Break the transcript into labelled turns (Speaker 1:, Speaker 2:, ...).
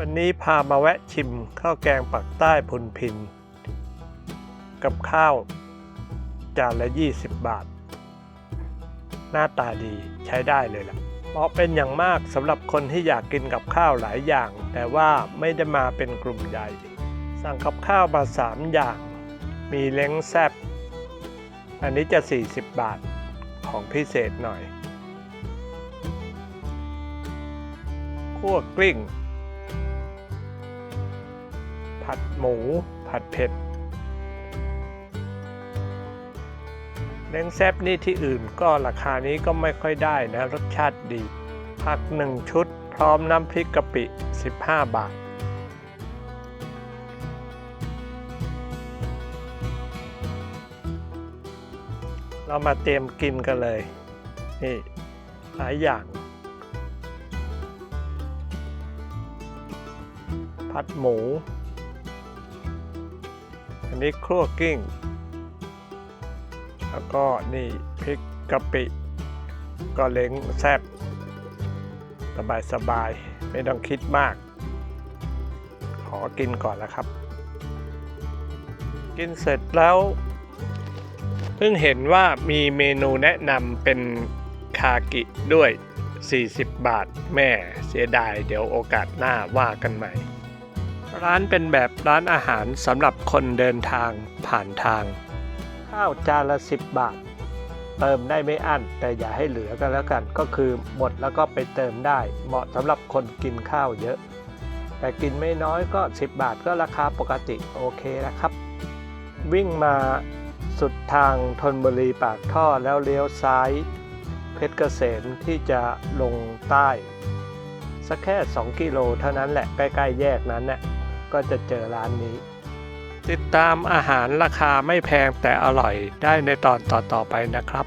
Speaker 1: วันนี้พามาแวะชิมข้าวแกงปักใต้พุนพิน กับข้าว จานละ 20 บาท หน้าตาดีใช้ได้เลยล่ะเหมาะเป็นอย่างมากสำหรับคนที่อยากกินกับข้าวหลายอย่าง แต่ว่าไม่ได้มาเป็นกลุ่มใหญ่ สั่งกับข้าวมา 3 อย่าง มีเล้งแซบอันนี้จะ 40 บาทของพิเศษหน่อยคั่วกลิ้ง ผัดหมู ผัดเผ็ดเล้งแซบนี่ที่อื่นก็ราคานี้ก็ไม่ค่อยได้นะรสชาติดี ผักหนึ่งชุดพร้อมน้ำพริกกะปิ 15 บาท เรามาเตรียมกินกันเลย นี่หลายอย่าง ผัดหมู อันนี้ครัวกิ้ง แล้วก็นี่พริกกะปิ ก็เล้งแซบสบายสบายๆไม่ต้องคิดมาก ขอกินก่อนแล้วครับ กินเสร็จแล้ว เพิ่งเห็นว่ามีเมนูแนะนำเป็นคากิด้วย 40 บาทแม่เสียดาย เดี๋ยวโอกาสหน้าว่ากันใหม่ ร้านเป็นแบบร้านอาหารสำหรับคนเดินทางผ่านทาง ข้าวจานละ 10 บาท เติมได้ไม่อั้น แต่อย่าให้เหลือกันแล้วกัน ก็คือหมดแล้วก็ไปเติมได้ เหมาะสำหรับคนกินข้าวเยอะ แต่กินไม่น้อยก็ 10 บาทก็ราคาปกติโอเคนะครับ วิ่งมาสุดทางธนบุรีปากท่อแล้วเลี้ยวซ้าย เพชรเกษมที่จะลงใต้ สักแค่ 2 กิโลเท่านั้นแหละใกล้ ๆ แยกนั้นน่ะ ก็จะเจอร้านนี้ ติดตามอาหารราคาไม่แพงแต่อร่อยได้ในตอนต่อๆไปนะครับ